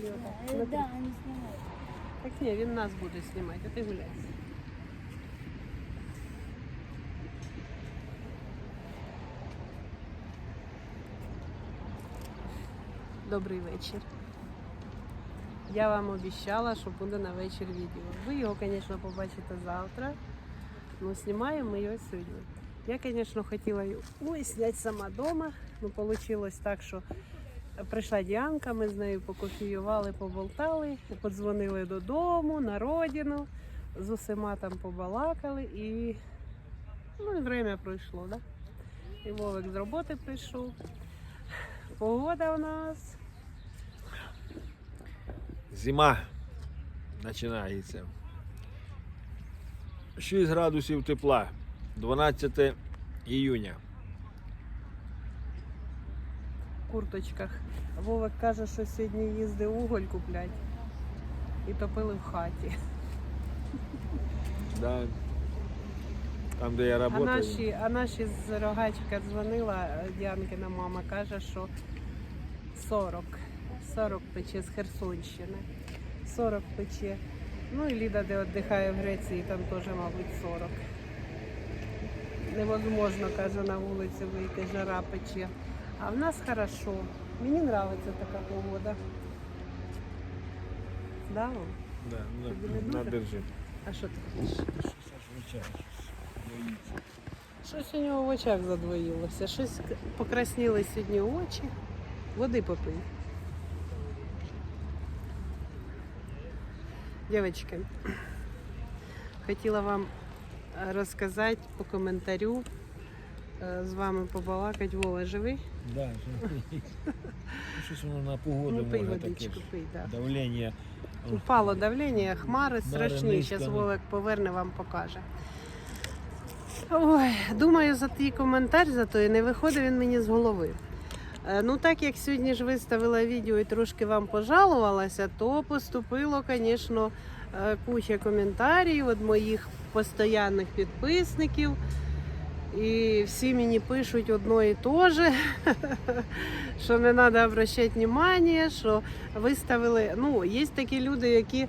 Смотри. Да, они снимают. Так ні, він нас буде знімати, а ти гуляй. Добрий вечір. Я вам обіцяла, що буде на вечір відео. Ви його, звісно, побачите завтра. Ну, знімаємо ми його сьогодні. Я, звісно, хотіла його ой, зняти сама вдома. Ну, вийшло так, що прийшла Діанка, ми з нею покофіювали, поболтали, подзвонили додому, на родину, з усіма там побалакали і ну, время пройшло, да? І Вовик з роботи прийшов. Погода у нас. Зима починається. 6 градусів тепла, 12 іюня. в курточках. Вовик каже, що сьогодні їздив уголь куплять і топили в хаті. Да. Там, де я А працюю. наші, а наші з рогачка дзвонила, е, Діанкина мама каже, що 40. 40 пече з Херсонщини. 40 пече. Ну і Ліда, де віддихає в Греції, там теж, мабуть, 40. Невозможно, каже, на вулицю вийти, жара пече. А в нас хорошо. Мені подобається така погода. Да? Да, Тобі на, на, держи. А що ти хочеш? Щось у нього в очах задвоїлося. Щось покрасніли сьогодні очі. Води попий. Дівчатки, хотіла вам розказати по коментарю, з вами побалакати. Вова живий? Да, живий. Ну, Щось воно на погоду Ну, пий може таке. водичку, ж. пий, да. Давлення. Упало давлення, хмари страшні. Зараз ну. Вовик поверне, вам покаже. Ой, думаю, за твій коментар, за той не виходить він мені з голови. Е, Ну, так як сьогодні ж виставила відео і трошки вам пожалувалася, то поступило, звісно, е, куча коментарів від моїх постійних підписників. І всі мені пишуть одно і те же, що не треба обращати увагу, що виставили. Ну, є такі люди, які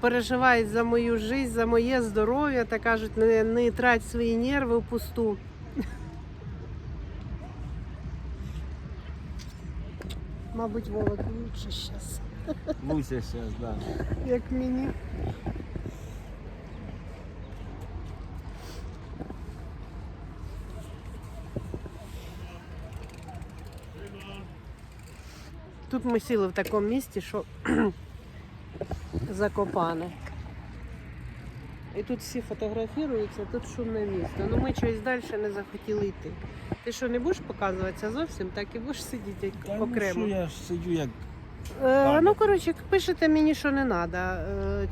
переживають за мою життя, за моє здоров'я та кажуть, не, не трать свої нерви впусту. Мабуть, Вова лучше зараз, Луся зараз, да. як мені. Тут ми сіли в такому місці, що закопане. І тут всі фотографіруються, тут шумне місто. Ну ми щось далі не захотіли йти. Ти що, не будеш показуватися зовсім, так і будеш сидіти Та, як ну, окремо. що я ж сидю як Е, ну, коротше, пишете мені, що не треба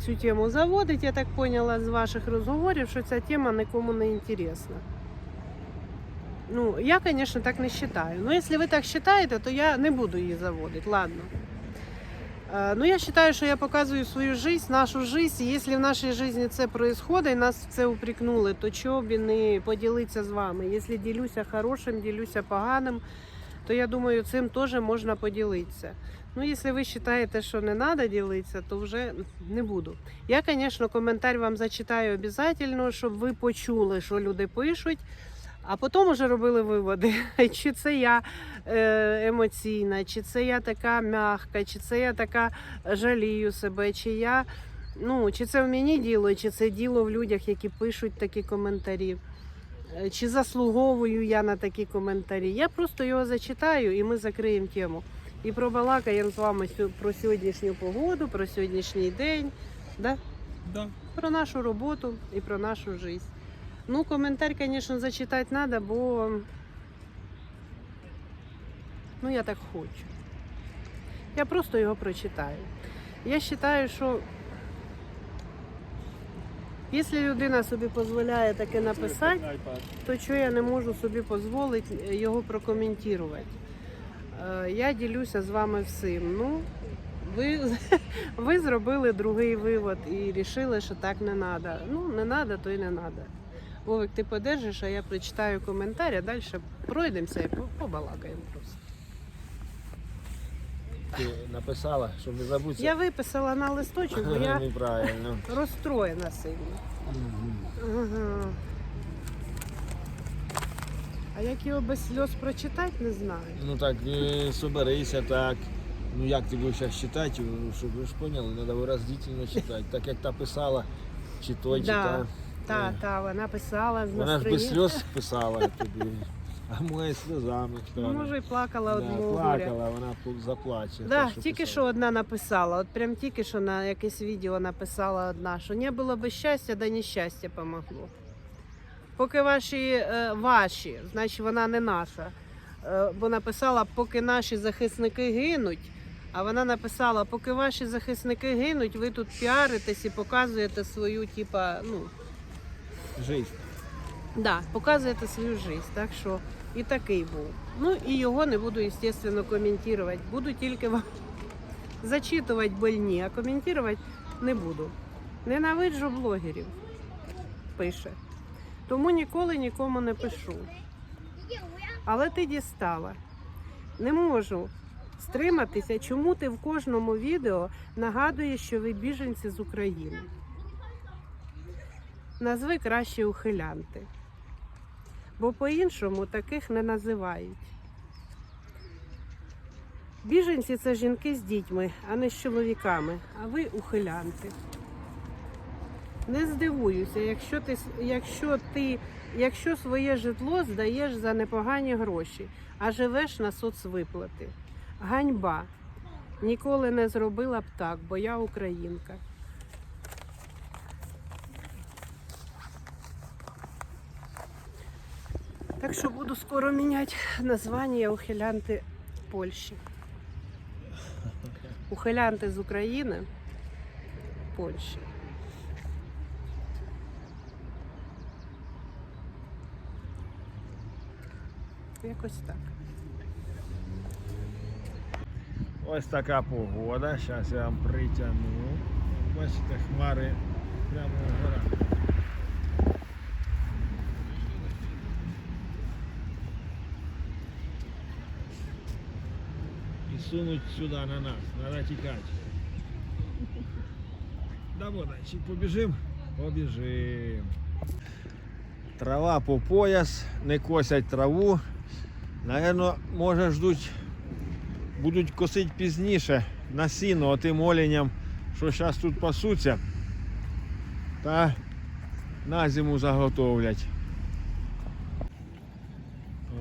цю тему заводити. Я так поняла з ваших розговорів, що ця тема нікому не інтересна. Ну, я, звісно, так не вважаю. Ну, якщо ви так вважаєте, то я не буду її заводити. Ладно. Ну, я вважаю, що я показую свою життя, нашу життя. І якщо в нашій житті це відбувається і нас в це упрекнули, то чого б не поділитися з вами. Якщо ділюся хорошим, ділюся поганим, то я думаю, цим теж можна поділитися. Ну, якщо ви вважаєте, що не треба ділитися, то вже не буду. Я, звісно, коментар вам зачитаю обов'язково, щоб ви почули, що люди пишуть, а потім вже робили виводи, чи це я е, емоційна, чи це я така м'яка, чи це я така жалію себе, чи я. Ну, чи це в мені діло, чи це діло в людях, які пишуть такі коментарі. Е, Чи заслуговую я на такі коментарі? Я просто його зачитаю і ми закриємо тему. І пробалакаємо з вами про сьогоднішню погоду, про сьогоднішній день, да? да. про нашу роботу і про нашу життя. Ну, коментар, звісно, зачитати треба, бо ну, я так хочу. Я просто його прочитаю. Я вважаю, що якщо людина собі дозволяє таке написати, то чого я не можу собі дозволити його прокоментувати. Е, Я ділюся з вами всім. Ну, ви, ви зробили другий вивод і вирішили, що так не треба. Ну, не треба, то й не треба. Вовик, ти подержиш, а я прочитаю коментар, а далі пройдемося і побалакаємо просто. Ти написала, щоб не забути. Я виписала на листочок, бо я Неправильно. розстроєна сильно. Ага. А як його без сльоз прочитати, не знаю. Ну так, е, соберися так. Ну як ти будеш зараз читати, щоб ви ж поняли, треба виразительно читати. Так як та писала, чи той Да. читав. Та, Е, та, вона писала з Вона ж без настроєнням. сльоз писала тобі. А моє сльозами. Ну, може, і плакала Да, одного горя. плакала, вона пу- заплаче. Да, те, тільки писала. що одна написала, от прям тільки що на якесь відео написала одна, що не було би щастя, да нещастя помогло. Поки ваші, е, ваші, значить вона не наша. Е, бо написала, поки наші захисники гинуть, а вона написала, поки ваші захисники гинуть, ви тут піаритесь і показуєте свою, типа, ну, Жизнь. Да, показуєте свою життя. Так що і такий був. Ну і його не буду, звісно, коментувати. Буду тільки вам зачитувати больні, а коментувати не буду. Ненавиджу блогерів, пише. Тому ніколи нікому не пишу. Але ти дістала. Не можу стриматися, чому ти в кожному відео нагадуєш, що ви біженці з України. Назви краще ухилянти. Бо по-іншому таких не називають. Біженці це жінки з дітьми, а не з чоловіками, а ви ухилянти. Не здивуюся, якщо ти, якщо ти якщо своє житло здаєш за непогані гроші, а живеш на соцвиплати. Ганьба. Ніколи не зробила б так, бо я українка. Так що буду скоро міняти названня ухилянти Польщі. Ухилянти з України Польщі. Якось так. Ось така погода. Зараз я вам притягну. Бачите, хмари прямо гора. І сунуть сюди на нас. Треба тікати. Да, Богданчик, побіжим? Побіжим. Трава по пояс, не косять траву. Наверно, може ждуть будуть косити пізніше на сіно тим оленям, що зараз тут пасуться, та на зиму заготовлять.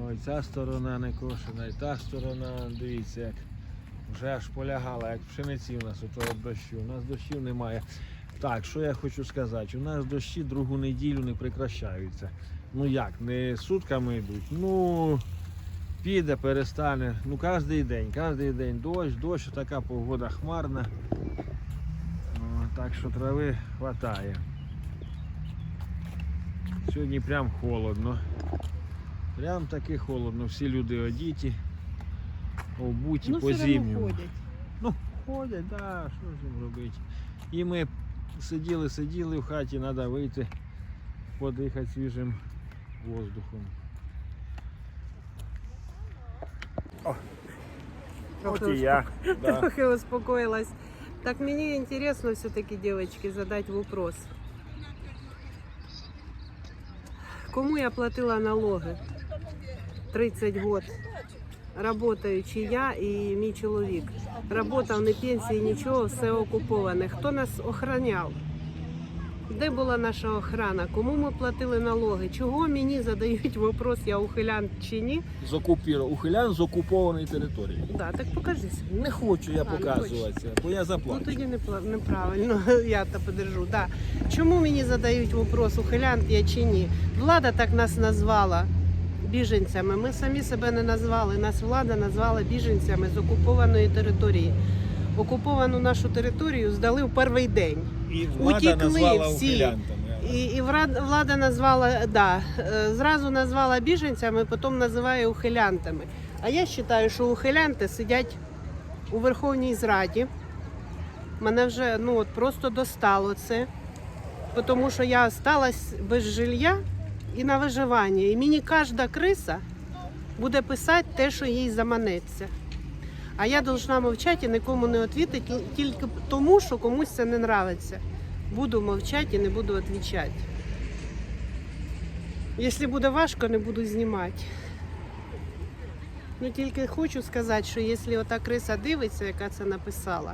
Ой, ця сторона не кошена, і та сторона, дивіться, як вже аж полягала, як пшениці у нас ото від дощу. У нас дощів немає. Так, що я хочу сказати, у нас дощі другу неділю не прекращаються. Ну як, не сутками йдуть. Ну піде, перестане. Ну кожен день, кожен день дощ, дощ, така погода хмарна. О, так що трави хватає. Сьогодні прям холодно. Прям таки холодно. Всі люди одіті, обуті ну, по все одно зимню. ходять. Ну, ходять, так, да, що ж їм робити. І ми сиділи, сиділи в хаті, треба вийти, подихати свіжим воздухом. Трохи От і я. Да. Трохи успокоилась. Так мне интересно все-таки, девочки, задать вопрос. Кому я платила налоги? 30 год. Работаючи я і мій чоловік. Работав не пенсії, нічого, все окуповане. Хто нас охраняв? Де була наша охрана? Кому ми платили налоги? Чого мені задають вопрос, я ухилян чи ні? з окупіро... ухилян з окупованої території. Да, так покажись. Не хочу я А, показуватися, бо я Ну заплачу. тоді непла- неправильно, я то подержу. Да. Чому мені задають вопрос, ухилянт я чи ні? Влада так нас назвала біженцями. Ми самі себе не назвали. Нас влада назвала біженцями з окупованої території. Окуповану нашу територію здали в перший день. І влада назвала всі. І, і влада назвала, да, е, зразу назвала біженцями, потім називає ухилянтами. А я вважаю, що ухилянти сидять у Верховній Зраді. Мене вже ну, от просто достало це, тому що я осталась без жилья і на виживання. І мені кожна криса буде писати те, що їй заманеться. А я должна мовчати і нікому не відповідати тільки тому, що комусь це не нравиться. Буду мовчати і не буду відповідати. Якщо буде важко, не буду знімати. Ну тільки хочу сказати, що якщо ота криса дивиться, яка це написала,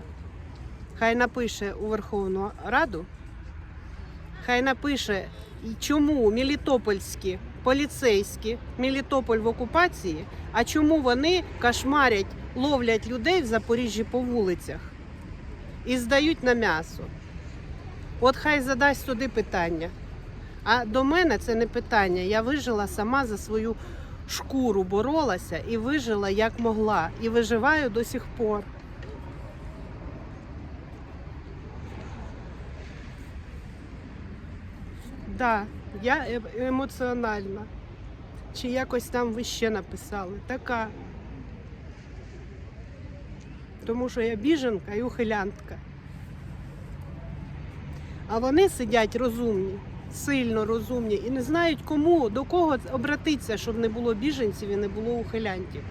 хай напише у Верховну Раду, хай напише, чому мелітопольські поліцейські, Мелітополь в окупації, а чому вони кошмарять, ловлять людей в Запоріжжі по вулицях і здають на м'ясо. От хай задасть туди питання. А до мене це не питання. Я вижила сама за свою шкуру, боролася і вижила як могла. І виживаю до сих пор. Да, я е- емоціональна. Чи якось там ви ще написали? Така. Тому що я біженка і ухилянтка. А вони сидять розумні, сильно розумні і не знають кому, до кого обратитися, щоб не було біженців і не було ухилянтів.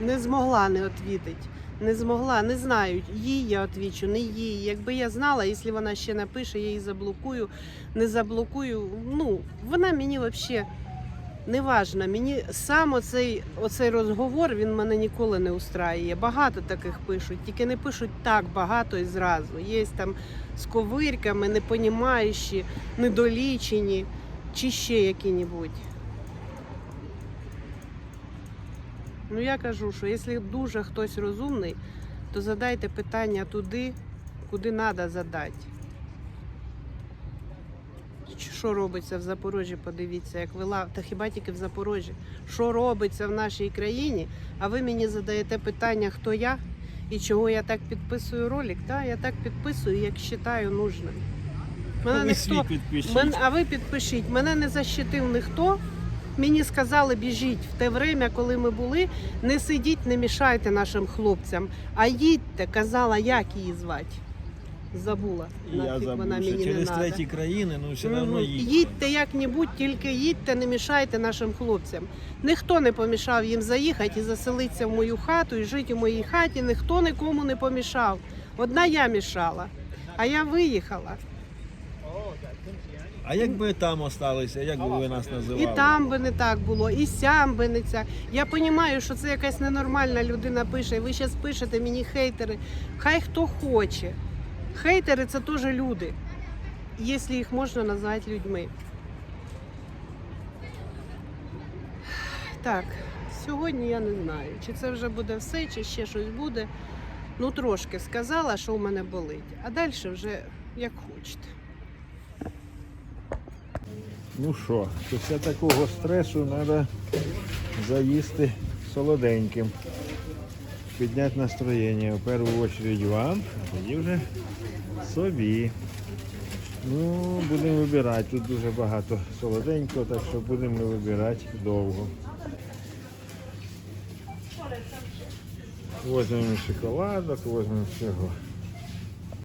Не змогла не відповідати. Не змогла, не знають. Їй я відвічу, не їй. Якби я знала, якщо вона ще напише, я її заблокую, не заблокую. Ну, вона мені взагалі не важна. Мені сам оцей, оцей розговор він мене ніколи не устраює. Багато таких пишуть, тільки не пишуть так багато і зразу. Є там з ковирками, непонімаючі, недолічені чи ще які-небудь. Ну я кажу, що якщо дуже хтось розумний, то задайте питання туди, куди треба задати. Що робиться в Запоріжжі, подивіться, як вела, та хіба тільки в Запоріжжі. Що робиться в нашій країні? А ви мені задаєте питання, хто я і чого я так підписую ролик? Так, я так підписую, як вважаю нужним. Мене ніхто. Мен, а ви підпишіть, мене не защитив ніхто. Мені сказали, біжіть в те время, коли ми були, не сидіть, не мішайте нашим хлопцям, а їдьте, казала, як її звати. Забула. Нафіг вона забув, що мені через не надо. треті країни, ну все одно їдь. Їдьте як-небудь, тільки їдьте, не мішайте нашим хлопцям. Ніхто не помішав їм заїхати і заселитися в мою хату і жити в моїй хаті. Ніхто нікому не помішав. Одна я мішала, а я виїхала. А якби там осталися, як би ви нас називали? І там би не так було, і сям би не ця. Я розумію, що це якась ненормальна людина пише. Ви зараз пишете мені хейтери. Хай хто хоче. Хейтери це теж люди, якщо їх можна назвати людьми. Так, сьогодні я не знаю, чи це вже буде все, чи ще щось буде. Ну, трошки сказала, що у мене болить, а далі вже як хочете. Ну що, після такого стресу треба заїсти солоденьким. Підняти настроєння в першу чергу вам, а тоді вже собі. Ну, будемо вибирати. Тут дуже багато солоденького, так що будемо вибирати довго. Возьмемо шоколадок, возьмемо всього.